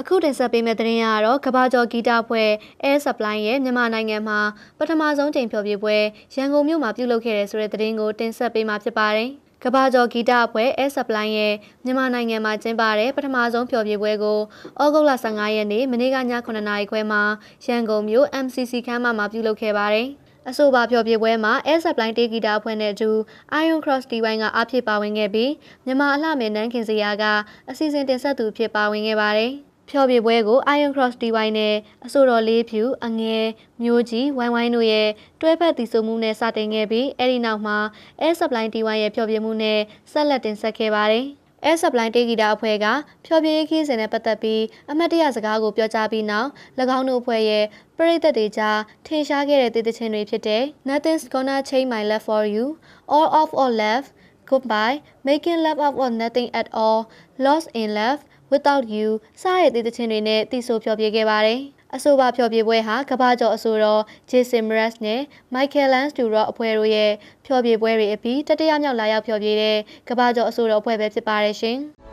အခုတင်ဆက်ပေးမယ့်သတင်းကတော့ကဘာကျော်ဂီတဖွဲ့ Air Supply ရဲ့မြန်မာနိုင်ငံမှာပထမဆုံးချိန်ဖျော်ဖြေပွဲရန်ကုန်မြို့မှာပြုလုပ်ခဲ့တဲ့ဆိုတဲ့သတင်းကိုတင်ဆက်ပေးမှာဖြစ်ပါတယ်။ကဘာကျော်ဂီတအဖွဲ့ Air Supply ရဲ့မြန်မာနိုင်ငံမှာကျင်းပတဲ့ပထမဆုံးဖျော်ဖြေပွဲကိုဩဂုတ်လ15ရက်နေ့မနေ့ကည9:00နာရီခွဲမှာရန်ကုန်မြို့ MCC ခန်းမမှာပြုလုပ်ခဲ့ပါတယ်။အဆိုပါဖျော်ဖြေပွဲမှာ Air Supply တေးဂီတအဖွဲ့နဲ့အတူ Iron Cross DY ကအဖြစ်ပါဝင်ခဲ့ပြီးမြန်မာအလှမယ်နန်းခင်စရာကအစီအစဉ်တင်ဆက်သူဖြစ်ပါဝင်ခဲ့ပါတယ်။ ဖျော်ဖြေပွဲကို Iron Cross DY နဲ့အဆိုတော်လေးဖြူအငယ်မျိုးကြီးဝိုင်းဝိုင်းတို့ရဲ့တွဲဖက်တည်ဆိုမှုနဲ့စတင်ခဲ့ပြီးအဲ့ဒီနောက်မှာ Air Supply DY ရဲ့ဖျော်ဖြေမှုနဲ့ဆက်လက်တင်ဆက်ခဲ့ပါတယ်။ Air Supply တေးဂီတာအဖွဲ့ကဖျော်ဖြေရေးခီးစဉ်နဲ့ပတ်သက်ပြီးအမတ်တရစကားကိုပြောကြားပြီးနောက်၎င်းတို့အဖွဲ့ရဲ့ပရိသတ်တွေကြားထင်ရှားခဲ့တဲ့တည်တခြင်းတွေဖြစ်တဲ့ Nothing's Gonna Change My Love for You, All of All Love, Goodbye, Making Love Out of Nothing at All, Lost in Love, Without You စတဲ့တည်တခြင်းတွေနဲ့တည်ဆိုဖျော်ဖြေခဲ့ပါတယ်။အဆိုပါဖျော်ဖြေပွဲဟာကမ္ဘာကျော်အဆိုတော် Jason Mraz နဲ့ Michael Lance Duro အဖွဲ့တို့ရဲ့ဖျော်ဖြေပွဲတွေအပြီးတတိယမြောက်လာရောက်ဖျော်ဖြေတဲ့ကမ္ဘာကျော်အဆိုတော်အဖွဲ့ပဲဖြစ်ပါတယ်ရှင်။